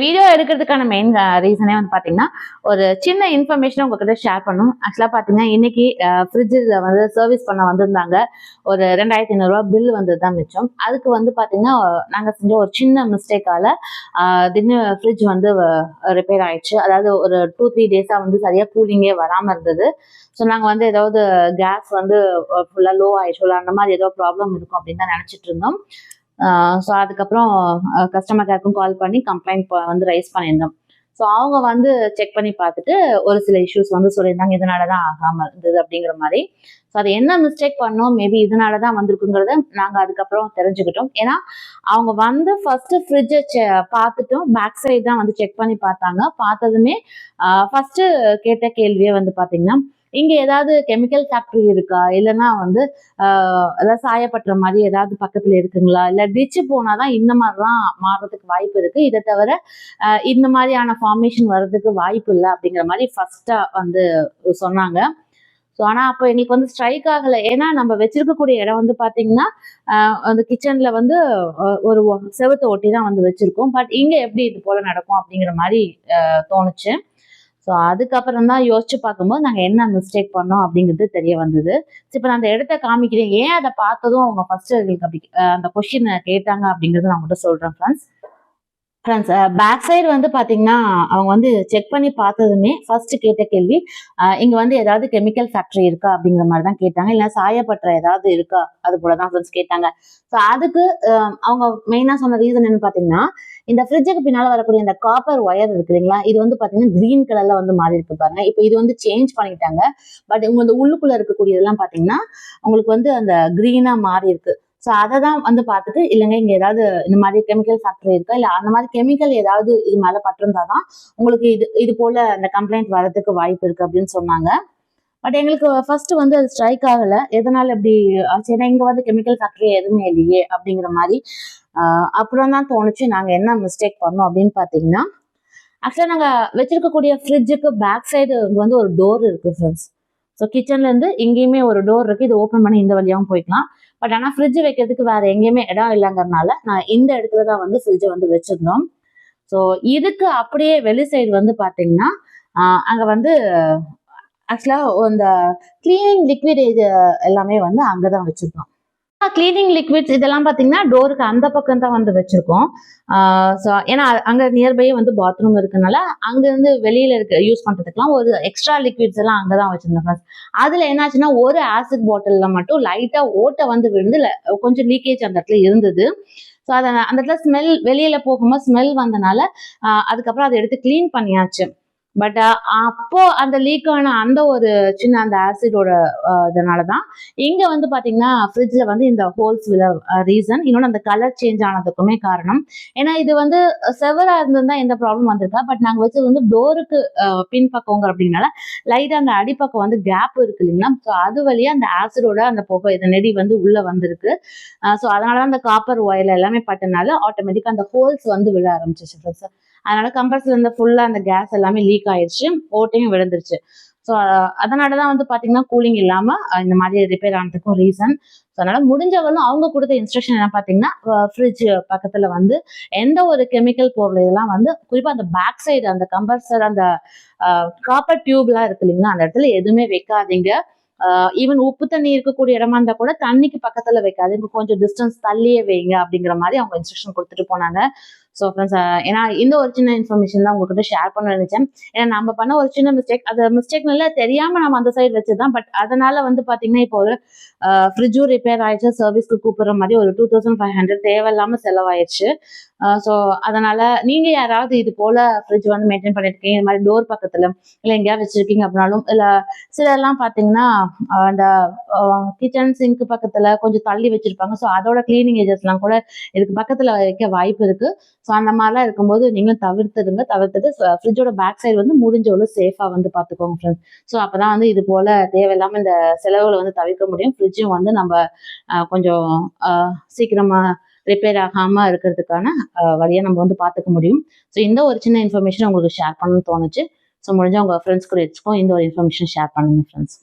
Video எடுக்கிறதுக்கான main ரீசனே uh, வந்து பார்த்தீங்கன்னா ஒரு சின்ன இன்ஃபர்மேஷன் உங்ககிட்ட ஷேர் பண்ணும் ஆக்சுவலாக பார்த்தீங்கன்னா இன்னைக்கு uh, ஃப்ரிட்ஜில் வந்து சர்வீஸ் பண்ண வந்திருந்தாங்க. ஒரு ரெண்டாயிரத்தி ஐநூறுரூவா பில் வந்தது தான் மிச்சம். அதுக்கு வந்து பார்த்தீங்கன்னா நாங்கள் செஞ்ச ஒரு சின்ன மிஸ்டேக்கால uh, திடீர்னு ஃப்ரிட்ஜ் வந்து ரிப்பேர் ஆயிடுச்சு. அதாவது ஒரு டூ த்ரீ டேஸாக வந்து சரியாக கூலிங்கே வராமல் இருந்தது. ஸோ நாங்கள் வந்து ஏதாவது கேஸ் வந்து ஃபுல்லாக லோ ஆயிடுச்சு. அந்த மாதிரி ஏதோ ப்ராப்ளம் இருக்கும் அப்படின்னு தான் நினச்சிட்டு இருந்தோம். ஸோ அதுக்கப்புறம் கஸ்டமர் கேருக்கும் கால் பண்ணி கம்ப்ளைண்ட் வந்து ரைஸ் பண்ணியிருந்தோம். ஸோ அவங்க வந்து செக் பண்ணி பார்த்துட்டு ஒரு சில இஷ்யூஸ் வந்து சொல்லியிருந்தாங்க. இதனால தான் ஆகாமல் இருந்தது அப்படிங்கிற மாதிரி. ஸோ அது என்ன மிஸ்டேக் பண்ணோம்? மேபி இதனால தான் வந்திருக்குங்கிறத நாங்கள் அதுக்கப்புறம் தெரிஞ்சுக்கிட்டோம். ஏன்னா அவங்க வந்து ஃபர்ஸ்ட் ஃப்ரிட்ஜை பார்த்துட்டோம் பேக் சைடு தான் வந்து செக் பண்ணி பார்த்தாங்க. பார்த்ததுமே ஃபர்ஸ்ட் கேட்ட கேள்வியே வந்து பார்த்தீங்கன்னா இங்க ஏதாவது கெமிக்கல் ஃபேக்டரி இருக்கா? இல்லைன்னா வந்து ஏதாவது சாயப்பட்டுற மாதிரி ஏதாவது பக்கத்துல இருக்குங்களா? இல்ல டிச்சு போனாதான் இந்த மாதிரிலாம் மாறுறதுக்கு வாய்ப்பு இருக்கு. இதை தவிர இந்த மாதிரியான ஃபார்மேஷன் வர்றதுக்கு வாய்ப்பு இல்லை அப்படிங்கிற மாதிரி ஃபர்ஸ்டா வந்து சொன்னாங்க. ஸோ ஆனால் அப்போ இன்னைக்கு வந்து ஸ்ட்ரைக் ஆகலை. ஏன்னா நம்ம வச்சிருக்கக்கூடிய இடம் வந்து பார்த்தீங்கன்னா அந்த கிச்சனில் வந்து ஒரு செவத்தை ஒட்டி தான் வந்து வச்சுருக்கோம். பட் இங்கே எப்படி இது போல் நடக்கும் அப்படிங்கிற மாதிரி தோணுச்சு. ஸோ அதுக்கப்புறம் தான் யோசிச்சு பார்க்கும்போது நாங்கள் என்ன மிஸ்டேக் பண்ணோம் அப்படிங்கிறது தெரிய வந்தது. இப்போ நான் அந்த இடத்த காமிக்கிறேன். ஏன் அதை பார்த்ததும் அவங்க ஃபர்ஸ்ட் எங்களுக்கு அப்படி அந்த கொஷினை கேட்டாங்க அப்படிங்கிறது நான் மட்டும் சொல்கிறேன் ஃப்ரெண்ட்ஸ் ஃப்ரெண்ட்ஸ் பேக் சைடு வந்து பார்த்தீங்கன்னா அவங்க வந்து செக் பண்ணி பார்த்ததுமே ஃபர்ஸ்ட் கேட்ட கேள்வி இங்கே வந்து ஏதாவது கெமிக்கல் ஃபேக்ட்ரி இருக்கா அப்படிங்கிற மாதிரி தான் கேட்டாங்க. இல்லை சாயப்பற்ற ஏதாவது இருக்கா? அது போல தான் ஃப்ரெண்ட்ஸ் கேட்டாங்க. ஸோ அதுக்கு அவங்க மெயினாக சொன்ன ரீசன் என்னன்னு பார்த்தீங்கன்னா இந்த ஃப்ரிட்ஜுக்கு பின்னால் வரக்கூடிய இந்த காப்பர் ஒயர் இருக்கு இல்லைங்களா இது வந்து பார்த்தீங்கன்னா க்ரீன் கலர்ல வந்து மாறி இருக்கு பாருங்க. இப்போ இது வந்து சேஞ்ச் பண்ணிட்டாங்க. பட் உங்க உள்ளுக்குள்ள இருக்கக்கூடியதெல்லாம் பார்த்தீங்கன்னா உங்களுக்கு வந்து அந்த க்ரீனாக மாறி இருக்கு. ஸோ அதை தான் வந்து பார்த்துட்டு இல்லைங்க இங்கே ஏதாவது இந்த மாதிரி கெமிக்கல் ஃபேக்டரி இருக்கா? இல்லை அந்த மாதிரி கெமிக்கல் ஏதாவது இது மேலே பட்டிருந்தா தான் உங்களுக்கு இது இது போல் அந்த கம்ப்ளைண்ட் வரதுக்கு வாய்ப்பு இருக்குது அப்படின்னு சொன்னாங்க. பட் எங்களுக்கு ஃபர்ஸ்ட் வந்து அது ஸ்ட்ரைக் ஆகலை. எதனால் இப்படி சரி ஏன்னா இங்கே வந்து கெமிக்கல் ஃபேக்டரி எதுவுமே இல்லையே அப்படிங்கிற மாதிரி அப்புறம் தான் தோணுச்சு நாங்கள் என்ன மிஸ்டேக் பண்ணோம் அப்படின்னு பார்த்தீங்கன்னா ஆக்சுவலாக நாங்கள் வச்சிருக்கக்கூடிய ஃப்ரிட்ஜுக்கு பேக் சைடு வந்து ஒரு டோர் இருக்குது ஃப்ரெண்ட்ஸ் ஸோ கிச்சன்லேருந்து எங்கேயுமே ஒரு டோர் இருக்குது இது ஓப்பன் பண்ணி இந்த வழியாகவும் போய்க்கலாம். பட் ஆனால் ஃப்ரிட்ஜ் வைக்கிறதுக்கு வேறு எங்கேயுமே இடம் இல்லைங்கிறனால நான் இந்த இடத்துல தான் வந்து ஃப்ரிட்ஜை வந்து வச்சுருந்தோம். ஸோ இதுக்கு அப்படியே வெளி சைடு வந்து பார்த்தீங்கன்னா அங்கே வந்து ஆக்சுவலாக இந்த கிளீனிங் லிக்விட் எல்லாமே வந்து அங்கே தான் வச்சுருந்தோம். கிளீனிங் லிக்விட்ஸ் இதெல்லாம் பார்த்தீங்கன்னா டோருக்கு அந்த பக்கம் தான் வந்து வச்சிருக்கோம். ஸோ ஏன்னா அங்கே நியர்பையே வந்து பாத்ரூம் இருக்கனால அங்கேருந்து வெளியில் இருக்க யூஸ் பண்ணுறதுக்குலாம் ஒரு எக்ஸ்ட்ரா லிக்விட்ஸ் எல்லாம் அங்கே தான் வச்சுருந்தோம் ஃப்ரெண்ட்ஸ் அதில் என்னாச்சுன்னா ஒரு ஆசிட் பாட்டிலில் மட்டும் லைட்டாக ஓட்டை வந்து விழுந்து கொஞ்சம் லீக்கேஜ் அந்த இடத்துல இருந்தது. ஸோ அதை அந்த இடத்துல ஸ்மெல் வெளியில் போகும்போது ஸ்மெல் வந்தனால அதுக்கப்புறம் அதை எடுத்து க்ளீன் பண்ணியாச்சு. பட் uh, அப்போ அந்த லீக் ஆன அந்த ஒரு சின்ன அந்த ஆசிடோட இதனால தான் இங்க வந்து பாத்தீங்கன்னா ஃப்ரிட்ஜில் வந்து இந்த ஹோல்ஸ் விழ ரீசன் இன்னொன்று அந்த கலர் சேஞ்ச் ஆனதுக்குமே காரணம். ஏன்னா இது வந்து செவரா இருந்திருந்தா எந்த ப்ராப்ளம் வந்திருக்கா? பட் நாங்கள் வச்சது வந்து டோருக்கு பின்பக்கங்க அப்படின்னால லைட்டாக அந்த அடிப்பக்கம் வந்து கேப் இருக்கு இல்லைங்களா? ஸோ அது வழியாக அந்த ஆசிடோட அந்த புகை இந்த நெடி வந்து உள்ள வந்திருக்கு. ஸோ அதனால தான் அந்த காப்பர் ஒயர் எல்லாமே பட்டனால ஆட்டோமேட்டிக்காக அந்த ஹோல்ஸ் வந்து விழ ஆரம்பிச்சிச்சு ஃப்ரெண்ட்ஸ் அதனால கம்பல்சரி இருந்த ஃபுல்லா அந்த கேஸ் எல்லாமே லீக் ஆயிடுச்சு ஓட்டையும் விழுந்துருச்சு. ஸோ அதனால தான் வந்து பார்த்தீங்கன்னா கூலிங் இல்லாமல் இந்த மாதிரி ரிப்பேர் ஆனதுக்கும் ரீசன் ஸோ அதனால முடிஞ்சவங்களும் அவங்க கொடுத்த இன்ஸ்ட்ரக்ஷன் என்ன பார்த்தீங்கன்னா ஃப்ரிட்ஜ் பக்கத்தில் வந்து எந்த ஒரு கெமிக்கல் பொருள் இதெல்லாம் வந்து குறிப்பாக அந்த பேக் சைடு அந்த கம்பல்சர் அந்த காப்பர் டியூப்லாம் இருக்கு இல்லைங்களா அந்த இடத்துல எதுவுமே வைக்காதீங்க. ஈவன் உப்பு தண்ணி இருக்கக்கூடிய இடமா இருந்தா கூட தண்ணிக்கு பக்கத்துல வைக்காது கொஞ்சம் டிஸ்டன்ஸ் தள்ளியே வைங்க அப்படிங்கிற மாதிரி அவங்க இன்ஸ்ட்ரக்ஷன் கொடுத்துட்டு போனாங்க. ஸோ ஃப்ரெண்ட்ஸ் ஏன்னா இந்த ஒரு சின்ன இன்ஃபர்மேஷன் தான் உங்ககிட்ட ஷேர் பண்ண நினைச்சேன். ஏன்னா நம்ம பண்ண ஒரு சின்ன மிஸ்டேக் அது மிஸ்டேக்னால தெரியாம நம்ம அந்த சைடு வச்சுதான் பட் அதனால வந்து பாத்தீங்கன்னா இப்போ ஒரு ஃப்ரிட்ஜும் ரிப்பேர் ஆயிடுச்சு சர்வீஸ்க்கு கூப்பிடுற மாதிரி ஒரு டூ தௌசண்ட் ஃபைவ் ஹண்ட்ரட் தேவையில்லாம செலவாயிடுச்சு ஸோ அதனால நீங்க யாராவது இது போல ஃப்ரிட்ஜ் வந்து மெயின்டைன் பண்ணிருக்கீங்க இந்த மாதிரி டோர் பக்கத்துல இல்லை எங்கேயாவது வச்சிருக்கீங்க அப்படின்னாலும் இல்ல சிலர்லாம் பாத்தீங்கன்னா அந்த கிச்சன் சிங்க் பக்கத்துல கொஞ்சம் தள்ளி வச்சிருப்பாங்க. ஸோ அதோட கிளீனிங் ஏஜஸ்லாம் கூட இதுக்கு பக்கத்துல வைக்க வாய்ப்பு இருக்கு. ஸோ அந்த மாதிரிலாம் இருக்கும்போது நீங்களும் தவிர்த்துடுங்க. தவிர்த்துட்டு ஃப்ரிட்ஜோட பேக் சைடு வந்து முடிஞ்ச சேஃபாக வந்து பார்த்துக்கோங்க ஃப்ரெண்ட்ஸ் ஸோ அப்போ தான் வந்து இது போல் தேவையில்லாமல் இந்த செலவுகளை வந்து தவிர்க்க முடியும். ஃப்ரிட்ஜும் வந்து நம்ம கொஞ்சம் சீக்கிரமாக ரிப்பேர் ஆகாமல் இருக்கிறதுக்கான வழியை நம்ம வந்து பார்த்துக்க முடியும். ஸோ இந்த ஒரு சின்ன இன்ஃபர்மேஷன் உங்களுக்கு ஷேர் பண்ணணும்னு தோணுச்சு. ஸோ முடிஞ்சால் உங்கள் ஃப்ரெண்ட்ஸ் கூட வச்சுக்கோ இந்த ஒரு இன்ஃபர்மேஷன் ஷேர் பண்ணுங்கள் ஃப்ரெண்ட்ஸ்